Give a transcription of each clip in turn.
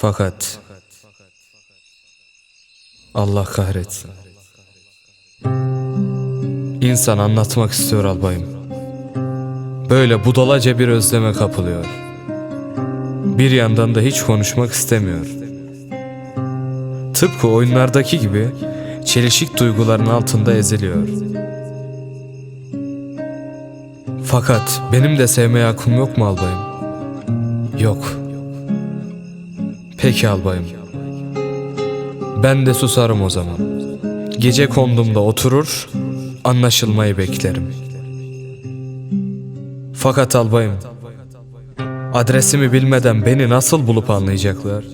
Fakat Allah kahretsin. İnsan anlatmak istiyor albayım. Böyle budalaca bir özleme kapılıyor. Bir yandan da hiç konuşmak istemiyor. Tıpkı oyunlardaki gibi çelişik duyguların altında eziliyor. Fakat benim de sevmeye hakkım yok mu albayım? Yok. Peki albayım. Ben de susarım o zaman. Gece kondumda oturur, anlaşılmayı beklerim. Fakat albayım, adresimi bilmeden beni nasıl bulup anlayacaklar?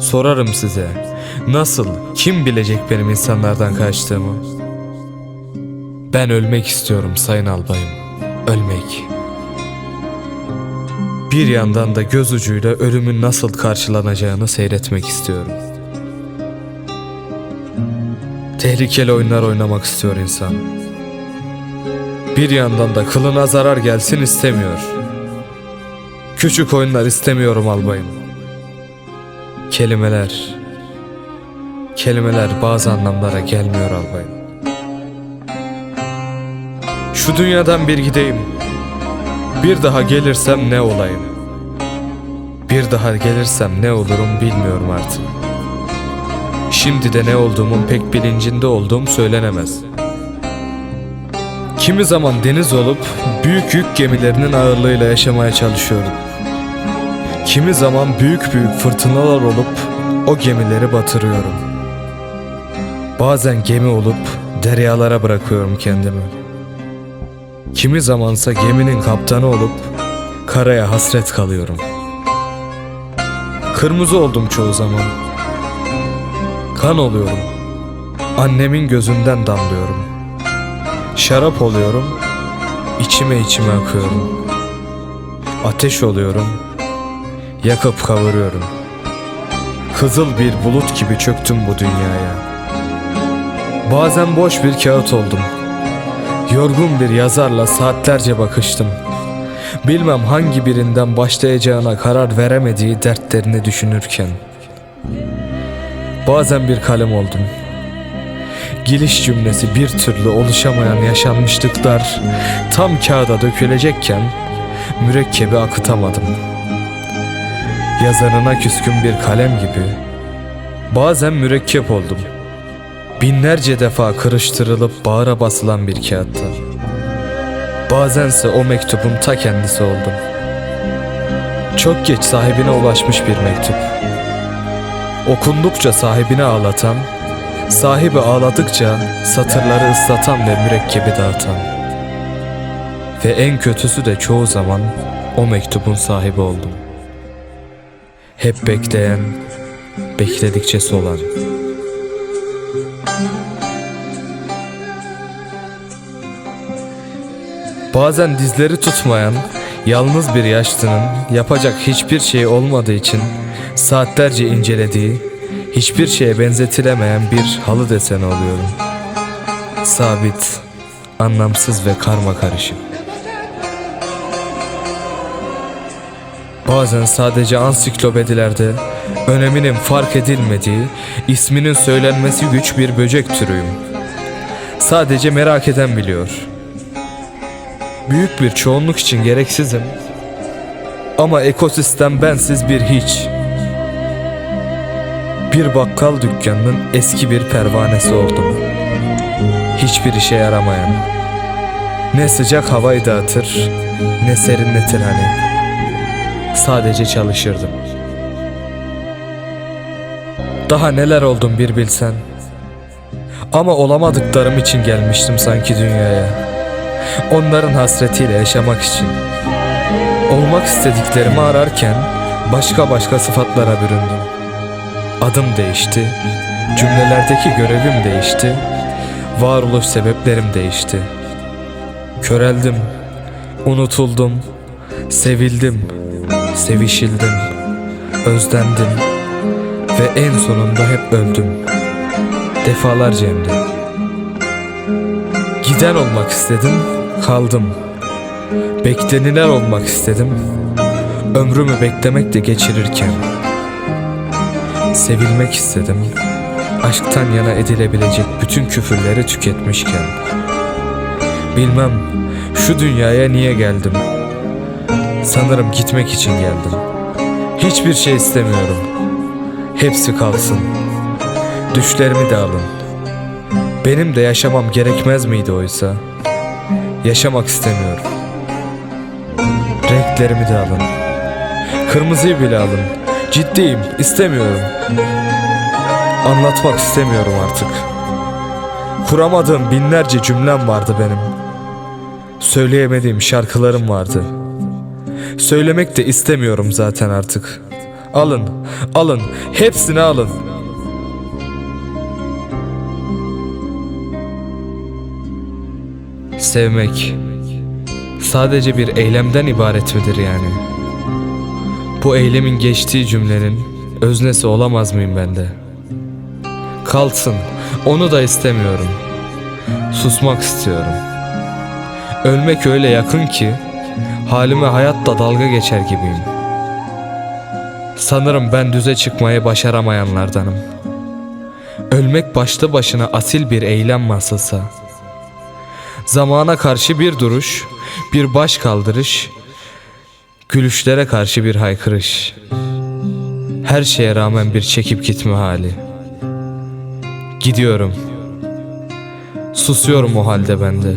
Sorarım size, nasıl, kim bilecek benim insanlardan kaçtığımı? Ben ölmek istiyorum sayın albayım, ölmek. Bir yandan da göz ucuyla ölümün nasıl karşılanacağını seyretmek istiyorum. Tehlikeli oyunlar oynamak istiyor insan. Bir yandan da kılına zarar gelsin istemiyor. Küçük oyunlar istemiyorum albayım. Kelimeler, kelimeler bazı anlamlara gelmiyor albayım. Şu dünyadan bir gideyim. Bir daha gelirsem ne olayım? Bir daha gelirsem ne olurum bilmiyorum artık. Şimdi de ne olduğumun pek bilincinde olduğum söylenemez. Kimi zaman deniz olup büyük yük gemilerinin ağırlığıyla yaşamaya çalışıyorum. Kimi zaman büyük büyük fırtınalar olup o gemileri batırıyorum. Bazen gemi olup deryalara bırakıyorum kendimi. Kimi zamansa geminin kaptanı olup karaya hasret kalıyorum. Kırmızı oldum çoğu zaman. Kan oluyorum. Annemin gözünden damlıyorum. Şarap oluyorum. içime içime akıyorum. Ateş oluyorum. Yakıp kavuruyorum. Kızıl bir bulut gibi çöktüm bu dünyaya. Bazen boş bir kağıt oldum. Yorgun bir yazarla saatlerce bakıştım. Bilmem hangi birinden başlayacağına karar veremediği dertlerini düşünürken. Bazen bir kalem oldum. Giriş cümlesi bir türlü oluşamayan yaşanmışlıklar tam kağıda dökülecekken mürekkebi akıtamadım. Yazarına küskün bir kalem gibi bazen mürekkep oldum. Binlerce defa kırıştırılıp bağıra basılan bir kağıtta. Bazense o mektubun ta kendisi oldum. Çok geç sahibine ulaşmış bir mektup. Okundukça sahibini ağlatan, sahibi ağladıkça satırları ıslatan ve mürekkebi dağıtan. Ve en kötüsü de çoğu zaman o mektubun sahibi oldum. Hep bekleyen, bekledikçe solan. Bazen dizleri tutmayan, yalnız bir yaşlının yapacak hiçbir şey olmadığı için saatlerce incelediği, hiçbir şeye benzetilemeyen bir halı deseni oluyorum. Sabit, anlamsız ve karma karışık. Bazen sadece ansiklopedilerde öneminin fark edilmediği, isminin söylenmesi güç bir böcek türüyüm. Sadece merak eden biliyor. Büyük bir çoğunluk için gereksizim. Ama ekosistem bensiz bir hiç. Bir bakkal dükkanının eski bir pervanesi oldum. Hiçbir işe yaramayan. Ne sıcak havayı dağıtır, ne serinletir hani. Sadece çalışırdım. Daha neler oldum bir bilsen. Ama olamadıklarım için gelmiştim sanki dünyaya. Onların hasretiyle yaşamak için. Olmak istediklerimi ararken başka başka sıfatlara büründüm. Adım değişti, cümlelerdeki görevim değişti, varoluş sebeplerim değişti. Köreldim, unutuldum, sevildim, sevişildim, özlendim ve en sonunda hep öldüm. Defalarca hem de. Giden olmak istedim, kaldım. Beklenilen olmak istedim. Ömrümü beklemekle geçirirken. Sevilmek istedim. Aşktan yana edilebilecek bütün küfürleri tüketmişken. Bilmem şu dünyaya niye geldim. Sanırım gitmek için geldim. Hiçbir şey istemiyorum. Hepsi kalsın. Düşlerimi de alın. Benim de yaşamam gerekmez miydi oysa? Yaşamak istemiyorum. Renklerimi de alın. Kırmızıyı bile alın. Ciddiyim, istemiyorum. Anlatmak istemiyorum artık. Kuramadığım binlerce cümlem vardı benim. Söyleyemediğim şarkılarım vardı. Söylemek de istemiyorum zaten artık. Alın, alın, hepsini alın. Sevmek sadece bir eylemden ibaret midir yani? Bu eylemin geçtiği cümlenin öznesi olamaz mıyım ben de? Kalsın, onu da istemiyorum. Susmak istiyorum. Ölmek öyle yakın ki halime hayatta dalga geçer gibiyim. Sanırım ben düze çıkmayı başaramayanlardanım. Ölmek başlı başına asil bir eylem masası. Zamana karşı bir duruş, bir baş kaldırış, gülüşlere karşı bir haykırış. Her şeye rağmen bir çekip gitme hali. Gidiyorum. Susuyorum o halde bende.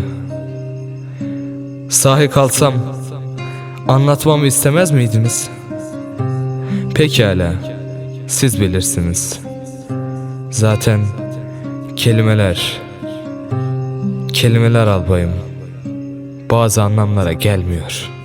Sahi kalsam anlatmamı istemez miydiniz? Pekala. Siz bilirsiniz. Zaten kelimeler kelimeler albayım bazı anlamlara gelmiyor.''